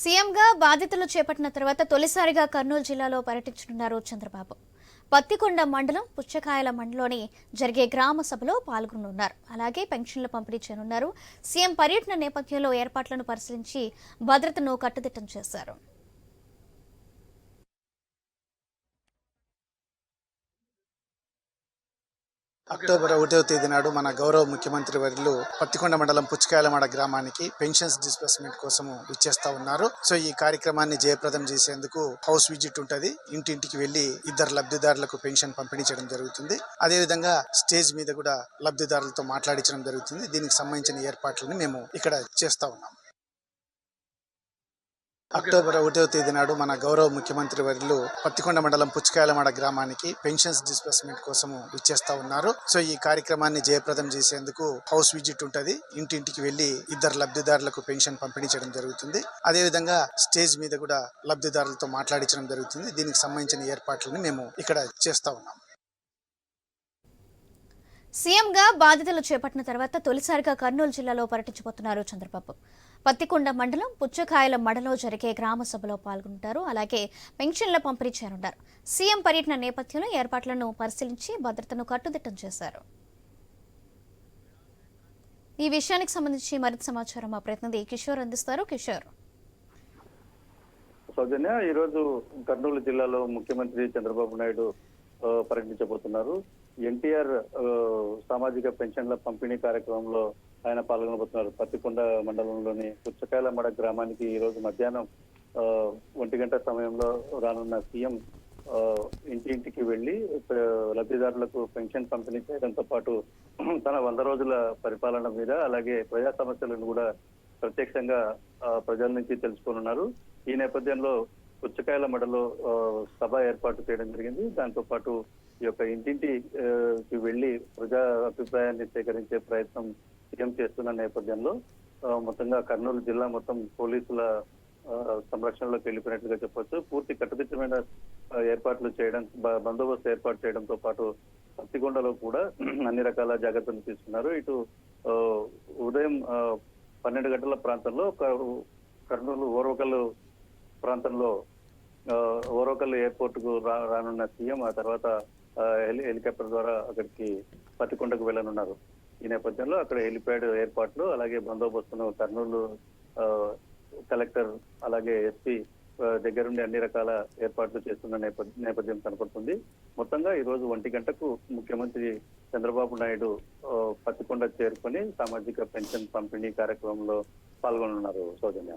సీఎంగా బాధ్యతలు చేపట్టిన తర్వాత తొలిసారిగా కర్నూలు జిల్లాలో పర్యటించనున్నారు చంద్రబాబు. పత్తికొండ మండలం పుచ్చకాయల మండలంలోని జరిగే గ్రామ సభలో పాల్గొనున్నారు అలాగే పెన్షన్ల పంపిణీ చేయనున్నారు. సీఎం పర్యటన నేపథ్యంలో ఏర్పాట్లను పరిశీలించి భద్రతను కట్టుదిట్టం చేశారు. అక్టోబర్ ఒకటవ తేదీ నాడు మన గౌరవ ముఖ్యమంత్రి వర్యులు పత్తికొండ మండలం పుచ్చకాయలమాడ గ్రామానికి పెన్షన్స్ డిస్బర్స్మెంట్ కోసము ఇచ్చేస్తా ఉన్నారు. సో ఈ కార్యక్రమాన్ని జయప్రదం చేసేందుకు హౌస్ విజిట్ ఉంటుంది. ఇంటింటికి వెళ్ళి ఇద్దరు లబ్ధిదారులకు పెన్షన్ పంపిణీ చేయడం జరుగుతుంది. అదేవిధంగా స్టేజ్ మీద కూడా లబ్ధిదారులతో మాట్లాడించడం జరుగుతుంది. దీనికి సంబంధించిన ఏర్పాట్లను మేము ఇక్కడ చేస్తా ఉన్నాం. అక్టోబర్ ఒకటవ తేదీ నాడు మన గౌరవ ముఖ్యమంత్రి వర్యులు పత్తికొండ మండలం పుచ్చకాయలమాడ గ్రామానికి పెన్షన్స్ డిస్బర్స్మెంట్ కోసము ఇచ్చేస్తా ఉన్నారు. సో ఈ కార్యక్రమాన్ని జయప్రదం చేసేందుకు హౌస్ విజిట్ ఉంటుంది. ఇంటింటికి వెళ్ళి ఇద్దరు లబ్ధిదారులకు పెన్షన్ పంపిణీ చేయడం జరుగుతుంది. అదేవిధంగా స్టేజ్ మీద కూడా లబ్ధిదారులతో మాట్లాడించడం జరుగుతుంది. దీనికి సంబంధించిన ఏర్పాట్లను మేము ఇక్కడ చేస్తా ఉన్నాం. సీఎంగా బాధ్యతలు చేపట్టిన తర్వాత తొలిసారిగా కర్నూలు జిల్లాలో పర్యటించబోతున్నారు చంద్రబాబు. పత్తికొండ మండలం పుచ్చకాయల మడలో జరిగే గ్రామ సభలో పాల్గొంటారు. అలాగే పెన్షన్ల పంపిణీ చేయనున్నారు. సీఎం పర్యటన నేపథ్యంలో ఏర్పాట్లను పరిశీలించి భద్రతను కట్టుదిట్టం చేశారు. ఈ విషయానికి సంబంధించి మరింత సమాచారం మా ప్రతినిధి కిషోర్ అందిస్తారు. కిషోర్. సౌజన్య ఈరోజు కర్నూలు జిల్లాలో ముఖ్యమంత్రి చంద్రబాబు నాయుడు ప్రకటించబోతున్నారు. ఎన్టీఆర్ సామాజిక పెన్షన్ల పంపిణీ కార్యక్రమంలో ఆయన పాల్గొనబోతున్నారు. పత్తికొండ మండలంలోని పుచ్చకాయలమడ గ్రామానికి ఈ రోజు మధ్యాహ్నం ఒంటి గంట సమయంలో రానున్న సీఎం ఇంటింటికి వెళ్ళి లబ్ధిదారులకు పెన్షన్ పంపిణీ చేయడంతో పాటు తన వంద రోజుల పరిపాలన మీద అలాగే ప్రజా సమస్యలను కూడా ప్రత్యక్షంగా ప్రజల నుంచి తెలుసుకోనున్నారు. ఈ నేపథ్యంలో పుచ్చకాయల మడలో సభ ఏర్పాటు చేయడం జరిగింది. దాంతో పాటు ఈ యొక్క ఇంటింటికి వెళ్ళి వెళ్ళి ప్రజా అభిప్రాయాన్ని సేకరించే ప్రయత్నం సీఎం చేస్తున్న నేపథ్యంలో మొత్తంగా కర్నూలు జిల్లా మొత్తం పోలీసుల ఆ, సంరక్షణలోకి వెళ్ళిపోయినట్లుగా చెప్పొచ్చు. పూర్తి కట్టుదిట్టమైన ఏర్పాట్లు చేయడం బందోబస్తు ఏర్పాటు చేయడంతో పాటు పత్తికొండలో కూడా అన్ని రకాల జాగ్రత్తలు తీసుకున్నారు. ఇటు ఉదయం పన్నెండు గంటల ప్రాంతంలో కర్నూలు ఓర్వకలు ప్రాంతంలో ఆ, ఓరోకల్ ఎయిర్పోర్ట్కు రా రానున్న సీఎం ఆ తర్వాత హెలికాప్టర్ ద్వారా అక్కడికి పత్తికొండకు వెళ్ళనున్నారు. ఈ నేపథ్యంలో అక్కడ హెలిప్యాడ్ ఏర్పాట్లు అలాగే బందోబస్తును కర్నూలు ఆ, కలెక్టర్ అలాగే ఎస్పీ దగ్గరుండి అన్ని రకాల ఏర్పాట్లు చేస్తున్న నేపథ్యం నేపథ్యం కనపడుతుంది. మొత్తంగా ఈ రోజు ఒంటి గంటకు ముఖ్యమంత్రి చంద్రబాబు నాయుడు పత్తికొండ చేరుకొని సామాజిక పెన్షన్ పంపిణీ కార్యక్రమంలో పాల్గొనున్నారు. సౌజన్య.